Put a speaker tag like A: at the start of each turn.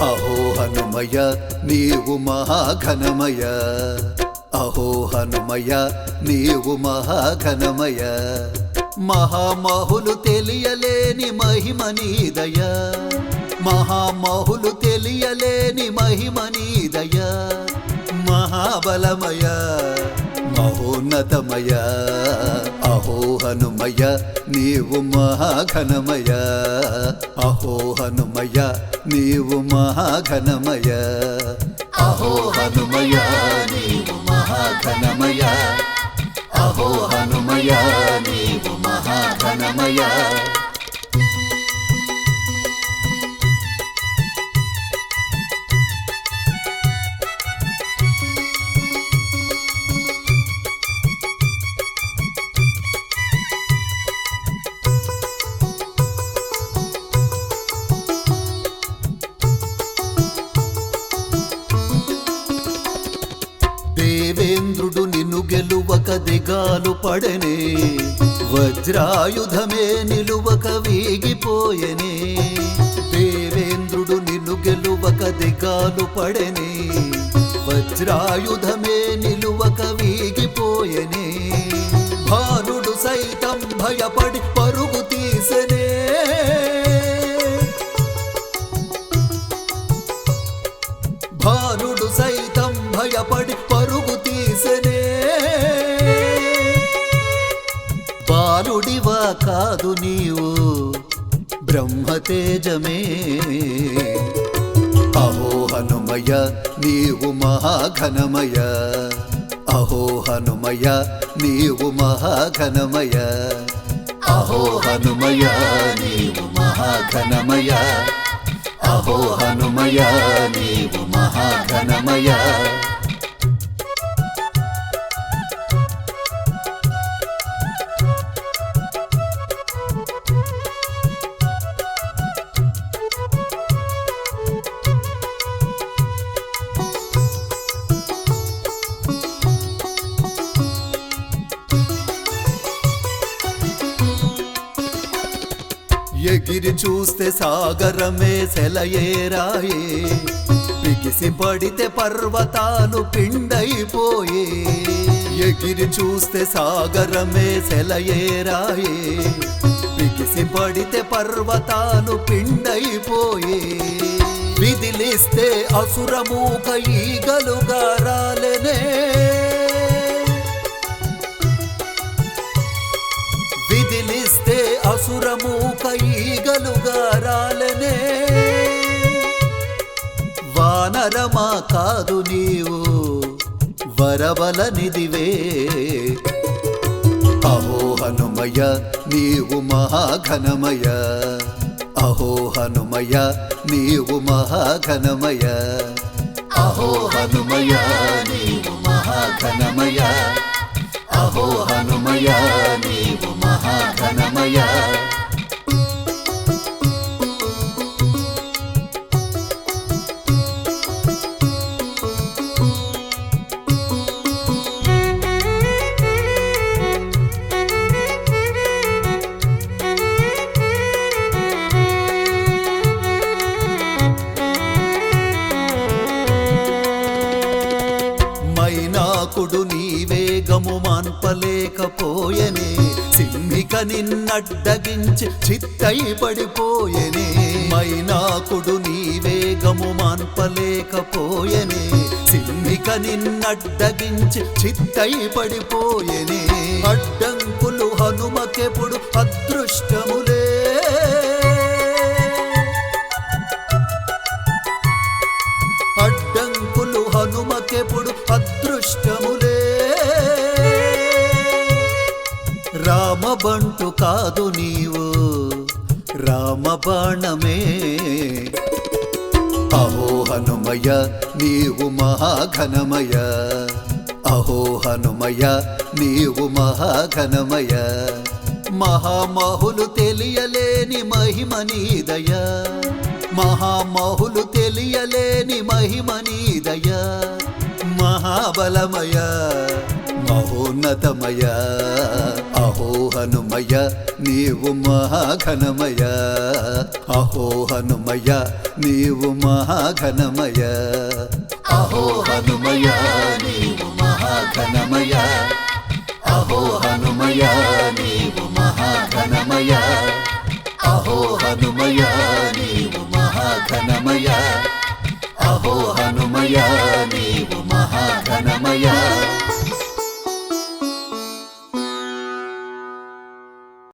A: అహో హనుమయ నీవు మహాఘనమయ అహో హనుమయ నీవు మహాఘనమయ మహామహులు తెలియలేని మహిమ నీదయ మహామహులు తెలియలేని మహిమ నీదయ మహాబలమయ మహోన్నతమయ అహో హనుమయ నీవు మహాఘనమయ అహో హనుమయ నీవు మహాఘనమయ. అహో హనుమయ నీవు మహాఘనమయ. అహో హనుమయ నీవు మహాఘనమయ. గెలువక దిగాలు పడనే వజ్రాయుధమే నిలువక వీగిపోయనే. దేవేంద్రుడు నిన్ను గెలువక దిగాలు పడనే వజ్రాయుధమే నిలువక వీగిపోయనే. భానుడు సైతం భయపడి పరుగు తీసనే. భానుడు సైతం భయపడి పరుగు తీసనే. కాదు నీవు బ్రహ్మతేజమే అహో హనుమయ నీవు మహాఘనమయ అహో హనుమయ నీవు మహాఘనమయ అహో హనుమయ నీవు మహాఘనమయ అహో హనుమయ నీవు మహాఘనమయ ఎగిరి చూస్తే సాగరమే సెలయేరాయే. బిగిసి పడితే పర్వతాలు పిండైపోయే. ఎగిరి చూస్తే సాగరమే సెలయేరాయే. బిగిసి పడితే పర్వతాలు పిండైపోయే. విదిలిస్తే అసురమూక ఈగలుగా రాలనే వరమా కాదు నీవు వరబల నిదివే అహో హనుమయ నీవు మహాఘనమయ అహో హనుమయ నీవు మహాఘనమయ అహో హనుమయ నీవు మహాఘనమయ అహో హనుమయ నీవు నాకుడు నీ వేగము మాన్పలేకపోయనే. సింహిక నిన్నడ్డగించి చిత్తై పడిపోయనే మైనాకుడు నీ వేగము మాన్పలేకపోయనే. సింహిక నిన్నడ్డగించి చిత్తై పడిపోయనే అడ్డంకులు హనుమకెప్పుడు అదృష్టములు అదృష్టములే. రామబంటు కాదు నీవు రామబాణమే. అహో హనుమయ నీవు మహాఘనమయ అహో హనుమయ నీవు మహాఘనమయ మహామహులు తెలియలేని మహిమ నీదయ మహామహులు తెలియలేని మహిమ నీదయ మహాబలమయ మహోన్నతమయ అహో హనుమయ నీవు మహాఘనమయ. అహో హనుమయ నీవు మహాఘనమయ. అహో హనుమయ నీవు మహాఘనమయ. అహో హనుమయ నీవు మహాఘనమయ. అహో హనుమయ నీవు మహాఘనమయ.